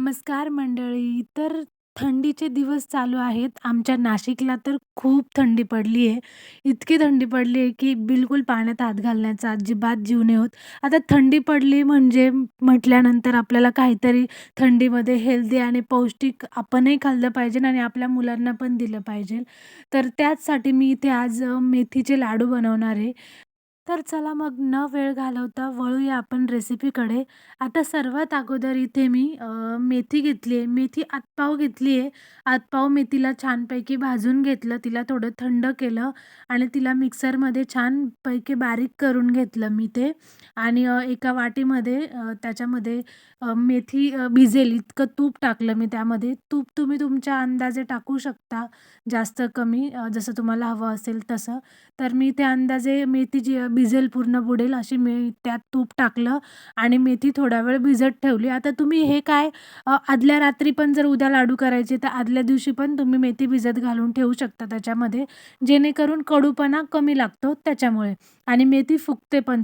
नमस्कार मंडळी. तर थंडीचे दिवस चालू आहेत. आमच्या नाशिकला तर खूप थंडी पडली आहे. इतकी थंडी पडली आहे, की बिलकुल पाण्यात हात घालण्याचा अजिबात जीव नाही होत. आता थंडी पडली म्हणजे म्हटल्यानंतर आपल्याला काहीतरी थंडीमध्ये हेल्दी आणि पौष्टिक आपणही खाल्लं पाहिजे आणि आपल्या मुलांना पण दिलं पाहिजे. तर त्याचसाठी मी इथे आज अ, मेथीचे लाडू बनवणार आहे. तर चला मग न वेळ घालवता वळूया आपण रेसिपीकडे. आता सर्वात अगोदर इथे मी मेथी घेतली आहे. मेथी आतपाव घेतली आहे. आतपाव मेथीला छानपैकी भाजून घेतलं, तिला थोडं थंड केलं आणि तिला मिक्सरमध्ये छानपैकी बारीक करून घेतलं मी ते आणि एका वाटीमध्ये त्याच्यामध्ये मेथी भिजेल इतकं तूप टाकलं मी त्यामध्ये. तूप तुम्ही तुमच्या अंदाजे टाकू शकता, जास्त कमी जसं तुम्हाला हवं असेल तसं. तर मी ते अंदाजे मेथी जी भिजेल पूर्ण बुडेल अशी मी त्यात तूप टाकलं आणि मेथी थोडा वेळ भिजत ठेवली. आता तुम्ही हे काय आदल्या रात्री पण जर उद्या लाडू करायचे तर आदल्या दिवशी पण तुम्ही मेथी भिजत घालून ठेवू शकता त्याच्यामध्ये, जेणेकरून कडूपणा कमी लागतो त्याच्यामुळे आणि मेथी फुगते पण.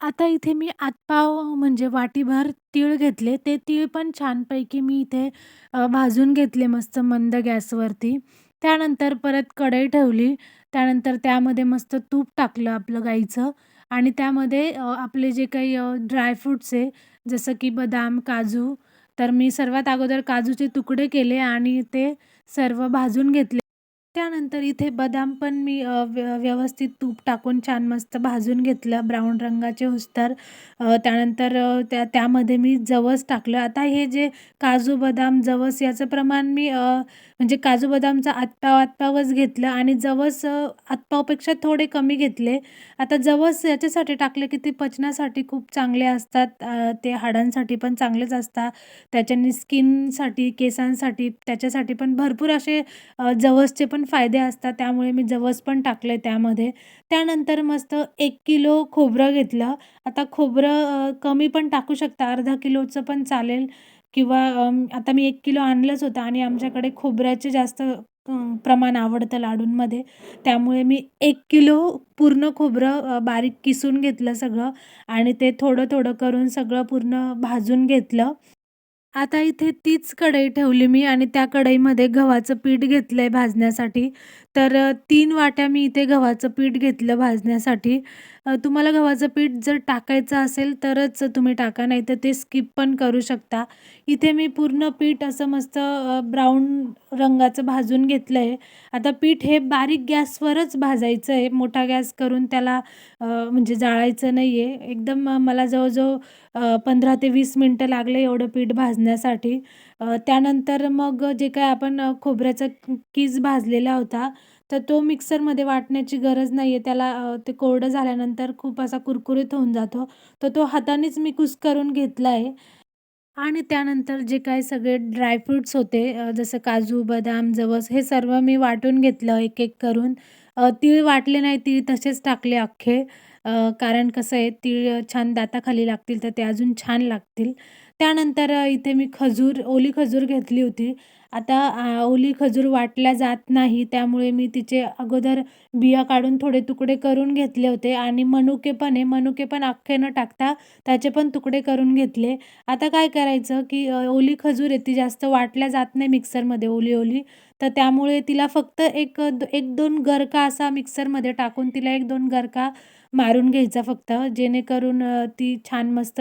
आता इथे मी आतपाव म्हणजे वाटीभर तीळ घेतले. ते तीळ पण छानपैकी मी इथे भाजून घेतले मस्त मंद गॅसवरती. त्यानंतर परत कढई ठेवली. त्यानंतर त्यामध्ये मस्त तूप टाकलं आपलं गाईचं आणि त्यामध्ये आपले जे काही ड्रायफ्रूट्स ड्रायफ्रुट्स आहे, जसं की बदाम, काजू, तर मी सर्वात अगोदर काजूचे तुकडे केले आणि ते सर्व भाजून घेतले. त्यानंतर इथे बदाम पण मी व्य व्यवस्थित तूप टाकून छान मस्त भाजून घेतलं ब्राऊन रंगाचे होईस्तोवर. त्यानंतर त्या त्यामध्ये मी जवस टाकलं. आता हे जे काजू, बदाम, जवस याचं प्रमाण मी म्हणजे काजू बदामचा आतपाव आतपावच घेतलं आणि जवस अ, आतपावपेक्षा थोडे कमी घेतले. आता जवस याच्यासाठी टाकले, की ते पचनासाठी खूप चांगले असतात. ते हाडांसाठी पण चांगलेच असतात. त्याच्याने स्किनसाठी, केसांसाठी त्याच्यासाठी पण भरपूर असे जवसचे पण फायदे असतात. त्यामुळे मी जवस पण टाकले त्यामध्ये. त्यानंतर मस्त एक किलो खोबरं घेतलं. आता खोबरं कमी पण टाकू शकता, अर्धा किलोचं पण चालेल किंवा आता मी एक किलो आणलंच होतं आणि आमच्याकडे खोबऱ्याचे जास्त प्रमाण आवडतं लाडूंमध्ये. त्यामुळे मी एक किलो पूर्ण खोबरं बारीक किसून घेतलं सगळं आणि ते थोडं-थोडं करून सगळं पूर्ण भाजून घेतलं. आता इथे तीच कढई ठेवली मी आणि त्या कढईमध्ये गव्हाचं पीठ घेतलं आहे भाजण्यासाठी. तर तीन वाट्या मी इथे गव्हाचं पीठ घेतलं भाजण्यासाठी. तुम्हाला गव्हाचं पीठ जर टाकायचं असेल तरच तुम्ही टाका, नाहीतर ते स्किप पण करू शकता. इथे मी पूर्ण पीठ असं मस्त ब्राऊन रंगाचं भाजून घेतलं आहे आता पीठ हे बारीक गॅसवरच भाजायचं आहे, मोठा गॅस करून त्याला म्हणजे जाळायचं नाही आहे एकदम मला जवळजवळ पंधरा ते वीस मिनटं लागले एवढं पीठ भाजण्यासाठी. त्यानंतर मग जे काय आपण खोबऱ्याचा कीस भाजलेला होता, तर तो मिक्सरमध्ये वाटण्याची गरज नाही आहे त्याला ते कोरडं झाल्यानंतर खूप असा कुरकुरीत होऊन जातो. तर तो हातानेच मी कुस करून घेतला आहे आणि त्यानंतर जे काय सगळे ड्रायफ्रुट्स होते जसं काजू, बदाम, जवस हे सर्व मी वाटून घेतलं एक-एक करून. तीळ वाटले नाही, तीळ तसेच टाकले अख्खे. कारण कसं आहे तीळ छान दाताखाली लागतील तर ते अजून छान लागतील. त्यानंतर इथे मी खजूर, ओली खजूर घेतली होती. आता ओली खजूर वाटल्या जात नाही त्यामुळे मी तिचे अगोदर बिया काढून थोडे तुकडे करून घेतले होते आणि मनुके पण आहे, मनुके पण अख्खे न टाकता त्याचे पण तुकडे करून घेतले. आता काय करायचं, की ओली खजूर आहे ती जास्त वाटल्या जात नाही मिक्सरमध्ये ओली-ओली. तर त्यामुळे तिला फक्त एक एक दोन गरका असा मिक्सरमध्ये टाकून तिला 1-2 गरका मारून घ्यायचा फक्त. जेणेकरून ती छान मस्त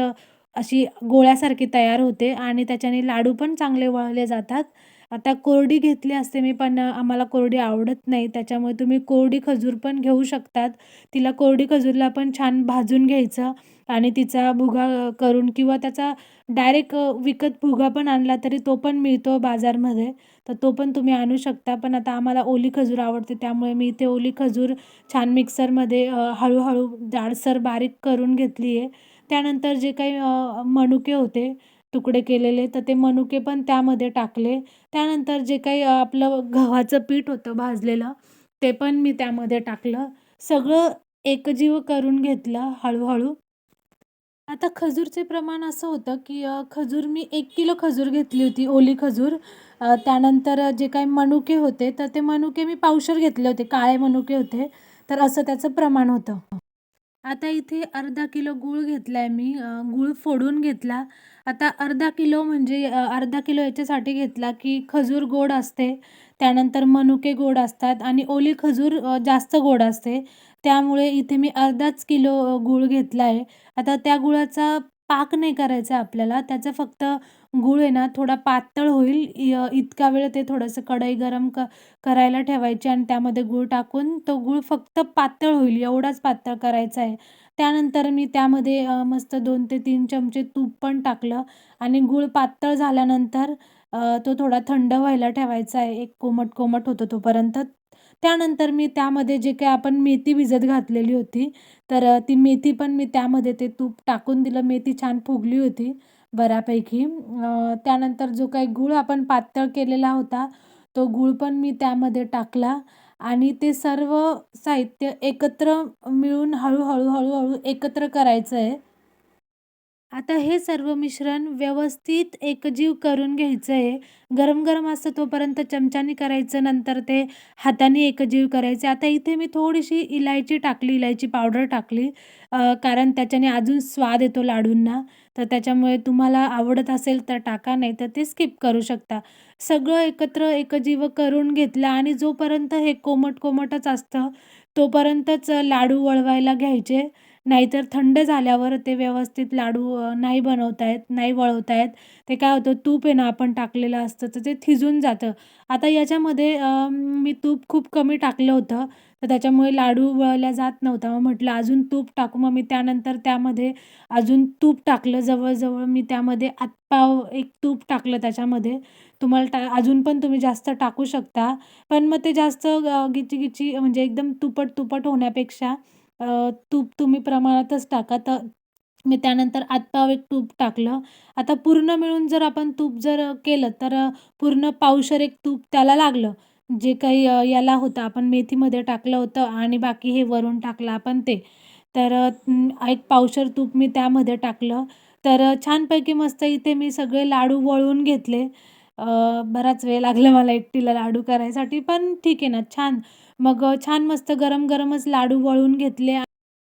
अशी गोळ्यासारखी तयार होते आणि त्याच्याने लाडू पण चांगले वळले जातात. आता कोरडी घेतली असते मी, पण आम्हाला कोरडी आवडत नाही. त्याच्यामुळे तुम्ही कोरडी खजूर पण घेऊ शकतात. तिला कोरडी खजूरला पण छान भाजून घ्यायचं आणि तिचा भुगा करून किंवा त्याचा डायरेक्ट विकत भुगा पण आणला तरी तो पण मिळतो बाजारमध्ये. तर तो पण तुम्ही आणू शकता. पण आता आम्हाला ओली खजूर आवडते त्यामुळे मी इथे ओली खजूर छान मिक्सरमध्ये हळूहळू जाडसर बारीक करून घेतली आहे. त्यानंतर जे काही मनुके होते तुकडे केलेले, तर ते मनुके पण त्यामध्ये टाकले. त्यानंतर जे काही आपलं गव्हाचं पीठ होतं भाजलेलं, ते पण मी त्यामध्ये टाकलं. सगळं एकजीव करून घेतलं हळूहळू आता खजूरचे प्रमाण असं होतं, की खजूर मी एक किलो खजूर घेतली होती, ओली खजूर. त्यानंतर जे काही मनुके होते, तर ते मनुके मी पावशर घेतले होते, काळे मनुके होते. तर असं त्याचं प्रमाण होतं. आता इथे अर्धा किलो गूळ आहे मी. गूळ फोडून घेतला आता अर्धा किलो म्हणजे अर्धा किलो याच्यासाठी घेतला की खजूर गोड असते, त्यानंतर मनुके गोड असतात आणि ओली खजूर जास्त गोड असते. त्यामुळे इथे मी अर्धाच किलो गूळ घेतला आहे. आता त्या गुळाचा पाक नाही करायचा आपल्याला, त्याचं फक्त गूळ आहे ना थोडा पातळ होईल इ इतका वेळ ते थोडंसं कढई गरम क करायला ठेवायची आणि त्यामध्ये गूळ टाकून तो गूळ फक्त पातळ होईल एवढाच पातळ करायचा आहे. त्यानंतर मी त्यामध्ये मस्त दोन ते तीन चमचे तूप पण टाकलं आणि गूळ पातळ झाल्यानंतर तो थोडा थंड व्हायला ठेवायचा आहे. एक कोमट-कोमट होतो तोपर्यंत. त्यानंतर मी त्यामध्ये जे काही आपण मेथी भिजत घातलेली होती, तर ती मेथी पण मी त्यामध्ये ते तूप टाकून दिलं. मेथी छान फुगली होती बऱ्यापैकी. त्यानंतर जो काही गूळ आपण पातळ केलेला होता, तो गूळ पण मी त्यामध्ये टाकला आणि ते सर्व साहित्य एकत्र मिळून हळूहळू हळूहळू एकत्र करायचं आहे. आता हे सर्व मिश्रण व्यवस्थित एकजीव करून घ्यायचं आहे. गरम-गरम असतं तोपर्यंत चमच्यानी करायचं, नंतर ते हाताने एकजीव करायचे. आता इथे मी थोडीशी इलायची टाकली, इलायची पावडर टाकली कारण त्याच्याने अजून स्वाद येतो लाडूंना. तर त्याच्यामुळे तुम्हाला आवडत असेल तर टाका, नाही तर ते स्किप करू शकता. सगळं एकत्र एकजीव करून घेतलं आणि जोपर्यंत हे कोमट-कोमटच असतं, तोपर्यंतच लाडू वळवायला घ्यायचे. नाहीतर थंड झाल्यावर ते व्यवस्थित लाडू नाही बनवता येत, नाही वळवता येत. ते काय होतं तूप आहे ना आपण टाकलेलं असतं, तर ते थिजून जातं. आता याच्यामध्ये मी तूप खूप कमी टाकलं होतं, तर त्याच्यामुळे लाडू वळल्या जात नव्हता. मग म्हटलं अजून तूप टाकू. मग मी त्यानंतर त्यामध्ये अजून तूप टाकलं. जवळजवळ मी त्यामध्ये आतपाव एक तूप टाकलं त्याच्यामध्ये. तुम्हाला टा अजून पण तुम्ही जास्त टाकू शकता. पण मग ते जास्त गिची-गिची म्हणजे एकदम तुपट-तुपट होण्यापेक्षा तूप तुम्ही प्रमाणातच टाका. तर मी त्यानंतर आतपाव एक तूप टाकलं. आता पूर्ण मिळून जर आपण तूप जर केलं, तर पूर्ण पावशर एक तूप त्याला लागलं. जे काही याला होतं आपण मेथीमध्ये टाकलं होतं आणि बाकी हे वरून टाकलं आपण ते. तर एक पावशर तूप मी त्यामध्ये टाकलं. तर छानपैकी मस्त इथे मी सगळे लाडू वळून घेतले. बराच वेळ लागला मला एकटीला लाडू करायसाठी, पण ठीक आहे ना, छान. मग छान मस्त गरम-गरमच लाडू वळवून घेतले.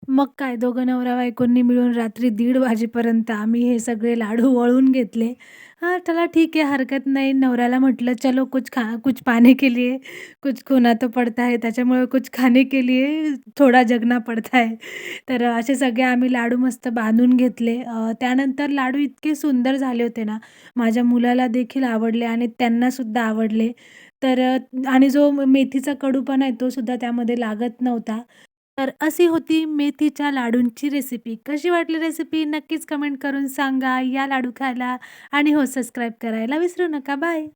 मग काय दोघं नवरा-बायकोंनी मिळून रात्री दीड वाजेपर्यंत आम्ही हे सगळे लाडू वळून घेतले. हां, चला ठीक आहे, हरकत नाही. नवऱ्याला म्हटलं, "चलो कुछ खा कुछ पाने के लिए कुछ खोना तो पडता है." त्याच्यामुळे कुछ खाने के लिए थोडा जगना पडता है. तर असे सगळे आम्ही लाडू मस्त बांधून घेतले. त्यानंतर लाडू इतके सुंदर झाले होते ना, माझ्या मुलाला देखील आवडले आणि त्यांनासुद्धा आवडले. तर आणि जो मेथीचा कडूपणा आहे, तो सुद्धा त्यामध्ये लागत नव्हता. तर अशी होती मेथीच्या लाडूंची रेसिपी. कशी वाटली रेसिपी नक्कीच कमेंट करून सांगा. या लाडू खायला आणि हो सबस्क्राईब करायला विसरू नका. बाय.